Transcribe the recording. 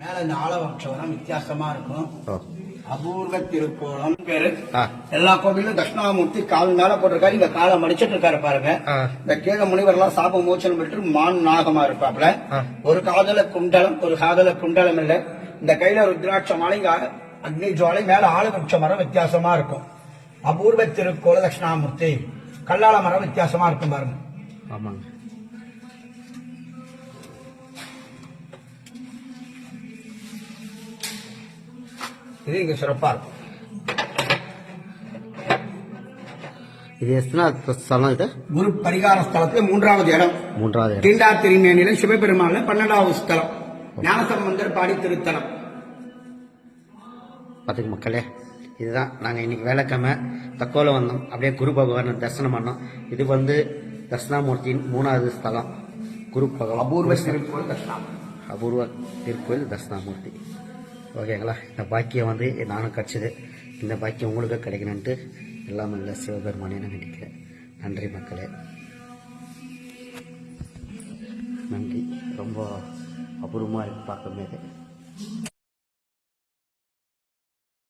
மேல இந்த ஆலவட்சவரம் வித்தியாசமா இருக்கும். அபூர்வ திருக்கோலம் பேரு. எல்லா கோவிலும் தட்சிணாமூர்த்தி கால் மேல போட்டிருக்காரு. இங்க காலை மடிச்சிட்டு இருக்காரு பாருங்க. இந்த கீழ முனிவர்லாம் சாப மோச்சனம் பெற்று மான் நாகமா இருப்பாப்ல. ஒரு காதல குண்டலம் ஒரு காதல குண்டலம் இல்ல. இந்த கையில ருத்ராட்ச மாலை அக்னி ஜுவாலை மேல ஆலவட்ச மரம் வித்தியாசமா இருக்கும். அபூர்வ திருக்கோல தட்சிணாமூர்த்தி. கல்லால மரம் வித்தியாசமா இருக்கும் பாருங்க. ஆமாங்க. இது இங்க சிறப்பா இருக்கும் இது எத்தனை ஸ்தலம் இது குரு பரிகார ஸ்தலத்துல மூன்றாவது இடம் மூன்றாவது இடம். தீண்டா திருமேனில சிவபெருமான்ல பன்னெண்டாவது ஸ்தலம் ஞானசம்பந்தர் பாடி திருத்தலம் பார்த்துக்க மக்களே இதுதான் நாங்கள் இன்னைக்கு வேலைக்கிழமை தக்கோல வந்தோம் அப்படியே குரு பகவானை தரிசனம் பண்ணோம். இது வந்து தட்சிணாமூர்த்தியின் மூணாவது ஸ்தலம். குரு பகவான் அபூர்வ திருக்கோள் தட்சிணாமூர்த்தி. அபூர்வ திருக்கோயில் தட்சிணாமூர்த்தி. ஓகேங்களா? இந்த பாக்கியம் வந்து நானும் கிடச்சிது. இந்த பாக்கியம் உங்களுக்கு கிடைக்கணுன்ட்டு எல்லாம் இல்லை சிவபெருமானே நான் நினைக்கிறேன் நன்றி மக்களே. நன்றி. ரொம்ப அபூர்வமாக இருக்குது பார்க்கும்போது